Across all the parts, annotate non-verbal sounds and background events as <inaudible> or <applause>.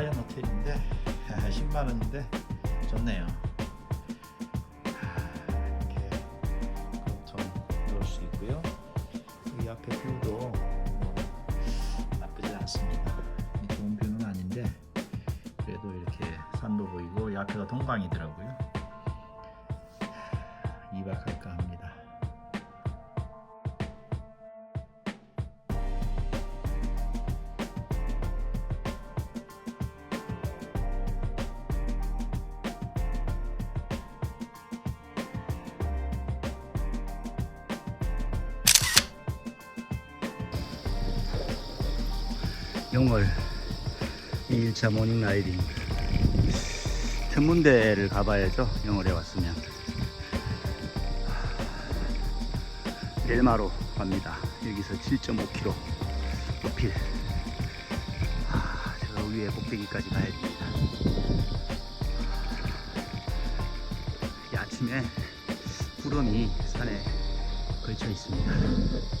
라이언 호텔인데 10만 원인데 좋네요. 이렇게 좀 넣을 수 있고요. 여기 앞에 뷰도 뭐 나쁘지 않습니다. 좋은 뷰는 아닌데 그래도 이렇게 산도 보이고 이 앞에가 동강이더라고요. 영월 2일차 모닝 라이딩 천문대를 가봐야죠 영월에 왔으면. 엘마로 갑니다. 여기서 7.5km 높이 아, 제가 위에 꼭대기까지 가야 됩니다. 아침에 구름이 산에 걸쳐 있습니다.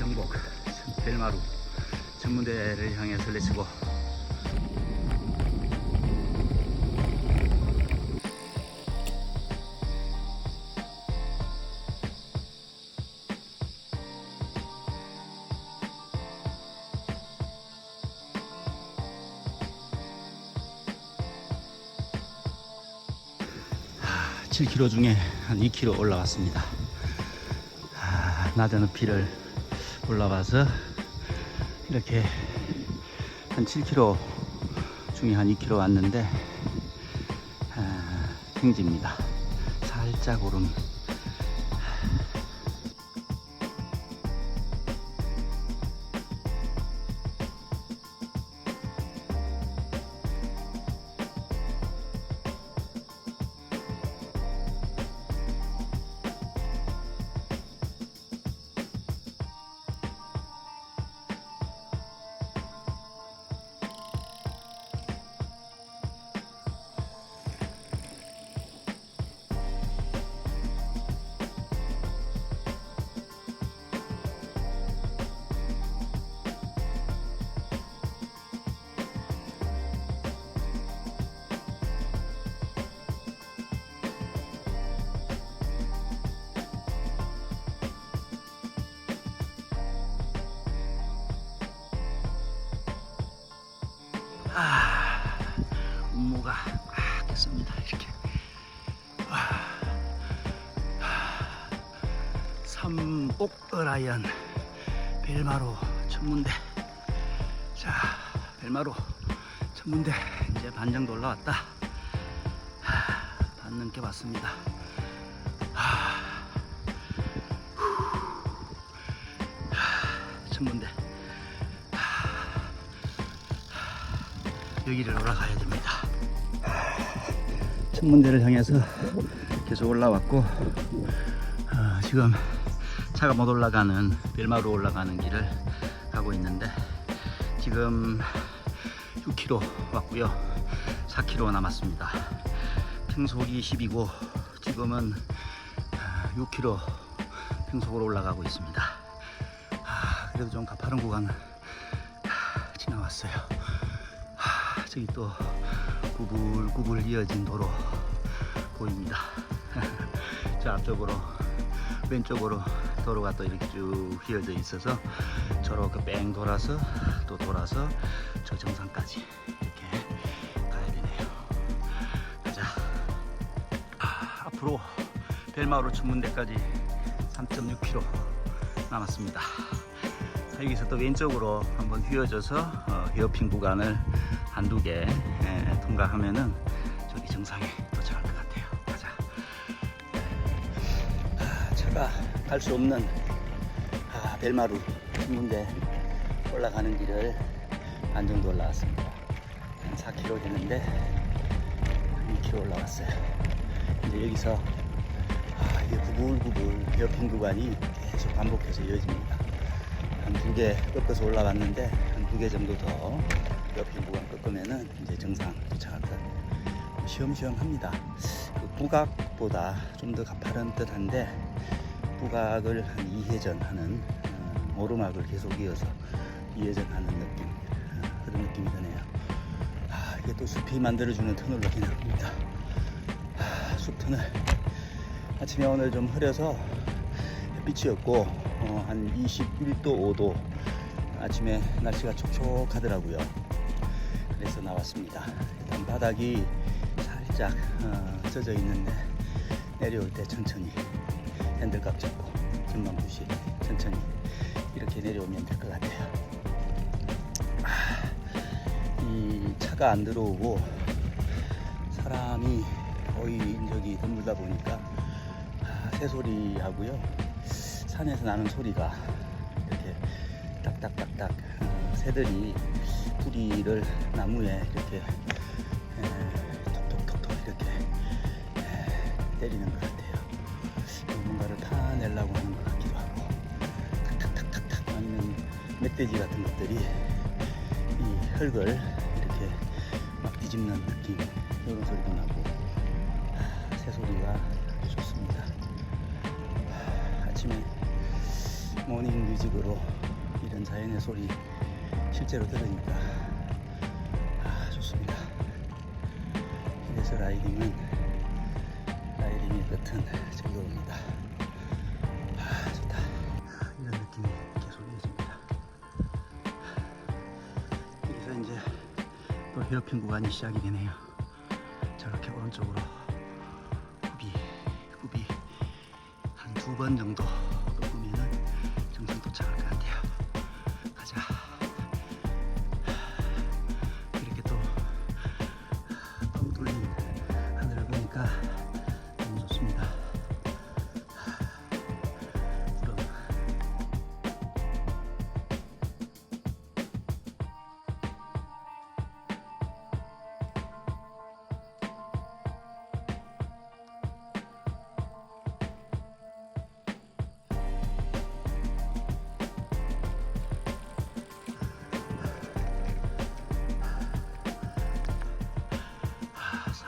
자 정복 벨마루 전문대를 향해서 레츠고 하, 7km 중에 한 2km 올라왔습니다. 아, 낮은 높이를 올라와서 이렇게 한 7km 중에 한 2km 왔는데 아, 행지입니다. 살짝 오름. 옥 어라이언 벨마로 천문대. 자, 벨마로 천문대 이제 반 정도 올라왔다. 아, 반 넘게 왔습니다. 아, 후. 아, 천문대. 여기를 올라가야 됩니다. 천문대를 향해서 계속 올라왔고 어, 지금 차가 못 올라가는 벨마로 올라가는 길을 가고 있는데 지금 6km 왔고요. 4km 남았습니다. 평속이 10이고 지금은 6km 평속으로 올라가고 있습니다. 아, 그래도 좀 가파른 구간 아, 지나왔어요. 하, 저기 또 구불구불 이어진 도로 보입니다. <laughs> 저 앞쪽으로 왼쪽으로 도로가 또 이렇게 쭉 휘어져 있어서 저렇게 뺑 돌아서 또 돌아서 저 정상까지 이렇게 가야 되네요. 가자. 아, 앞으로 벨마루 천문대까지 3.6km 남았습니다. 자, 여기서 또 왼쪽으로 한번 휘어져서 어, 헤어핀 구간을 한두 개 에, 통과하면은 저기 정상에 도착할 것 같아요. 가자. 아, 차가 갈 수 없는 아, 벨마루 천문대 올라가는 길을 반 정도 올라왔습니다. 한 4km 되는데 2km 올라왔어요. 이제 여기서 아, 이게 구불구불 헤어핀 구간이 계속 반복해서 이어집니다. 한 두 개 꺾어서 올라왔는데 한 두 개 정도 더 옆인 구간 꺾으면은 이제 정상 도착할 것 시험시험합니다. 그 북악보다 좀 더 가파른 듯한데 북악을 한 2회전 하는 어, 오르막을 계속 이어서 이해전하는 느낌 아, 그런 느낌이 드네요. 아, 이게 또 숲이 만들어주는 터널로 기능합니다. 아, 숲 터널. 아침에 오늘 좀 흐려서 햇빛이 없고 어, 한 21도 5도 아침에 날씨가 촉촉하더라고요. 그래서 나왔습니다. 일단 바닥이 살짝 어, 젖어 있는데 내려올 때 천천히 핸들 각 잡고 전망 주시 천천히 이렇게 내려오면 될 것 같아요. 아, 이 차가 안 들어오고 사람이 거의 인적이 드물다 보니까 아, 새소리 하고요. 산에서 나는 소리가 이렇게 딱딱딱딱 어, 새들이 뿌리를 나무에 이렇게 멧돼지 같은 것들이 이 흙을 이렇게 막 뒤집는 느낌 이런 소리도 나고 아, 새소리가 아주 좋습니다. 아, 아침에 모닝 뮤직으로 이런 자연의 소리 실제로 들으니까 아 좋습니다. 이래서 라이딩은 라이딩의 끝은 즐거웁니다. 아 좋다. 이런 느낌이 헤어핀 구간이 시작이 되네요. 저렇게 오른쪽으로 굽이 굽이 한두 번 정도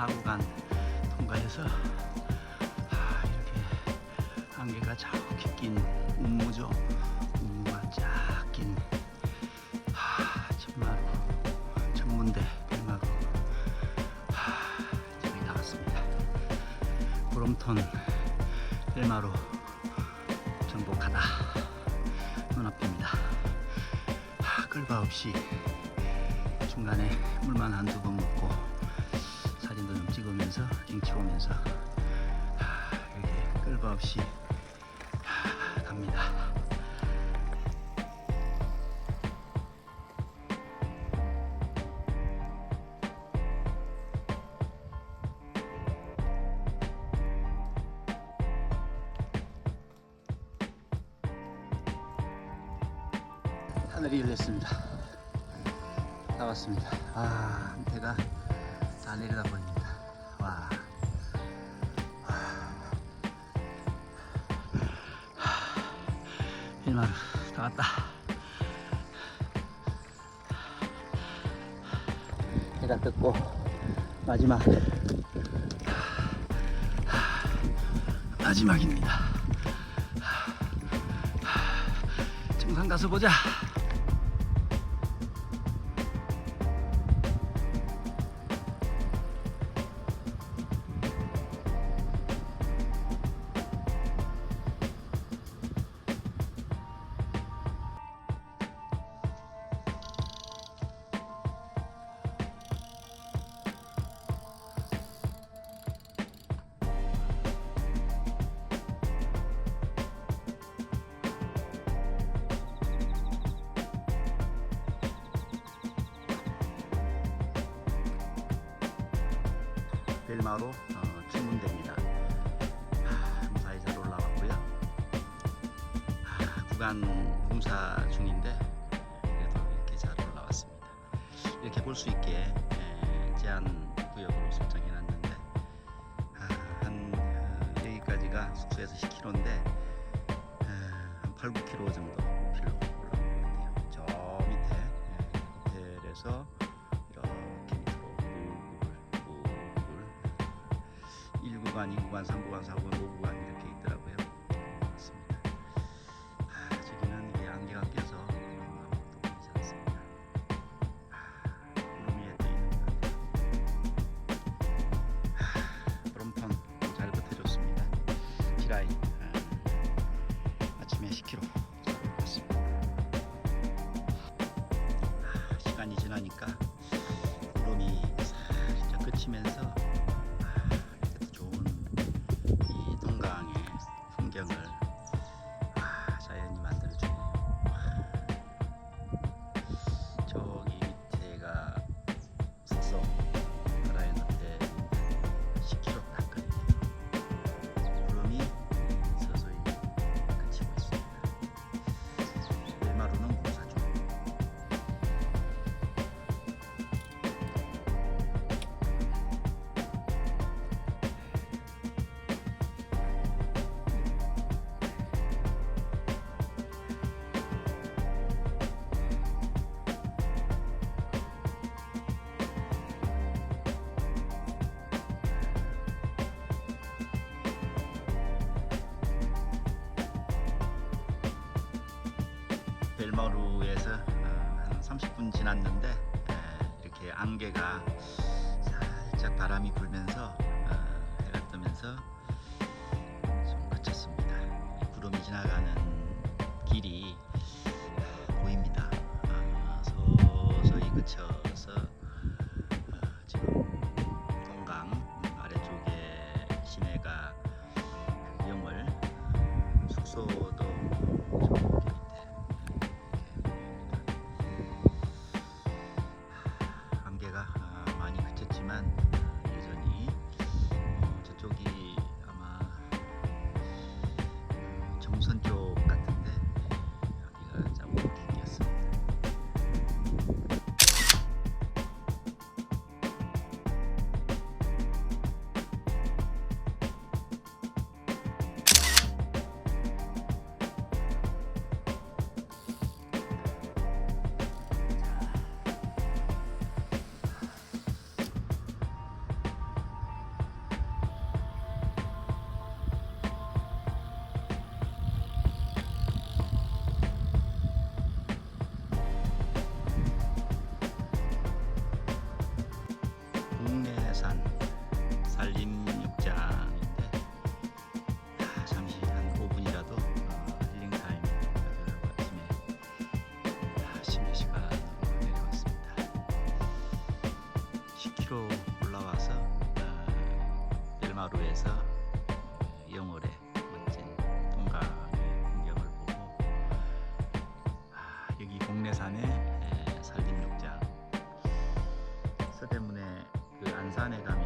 사구간 통과해서 아, 이렇게 안개가 자욱히 낀 운무죠. 운무가 쫙 낀 아, 천마루, 천문대, 백마루 아, 저기 나왔습니다. 구름톤, 백마루 정복하다 눈앞입니다. 아, 끌바 없이 중간에 물만 한두 번 먹고 사진도 좀 찍으면서 경치 보면서 하, 이렇게 끌바 없이 하, 갑니다. 하늘이 열렸습니다. 나왔습니다. 아, 배가 다 내려다 보입니다. 와. 일마루 다 왔다. 해가 떴고 마지막 마지막입니다. 정상 가서 보자. 벨마로 어. 하, 무사히 잘 올라왔고요. 하, 구간 공사 중인데 그래도 이렇게 잘 올라왔습니다. 이렇게 볼 수 있게 에, 제한 구역으로 설정해놨는데 아, 한 어, 여기까지가 숙소에서 10km인데 한 8, 9km 정도 높이로 올라온 것 같아요. 저 밑에 예, 호텔에서 1구간, 2구간, 3구간, 4구간, 5구간 벨마루에서 어, 한 30분 지났는데 이렇게 안개가 살짝 바람이 불면서 산 산림욕장인데 아, 잠시 한 5분이라도 어, 힐링타임 가져가고 아침에 아, 심야 시간으로 내려왔습니다. 10km 올라와서 아, 일마루에서 어, 영월에 멋진 동강의 풍경을 보고 아, 여기 공내산에 Saturday.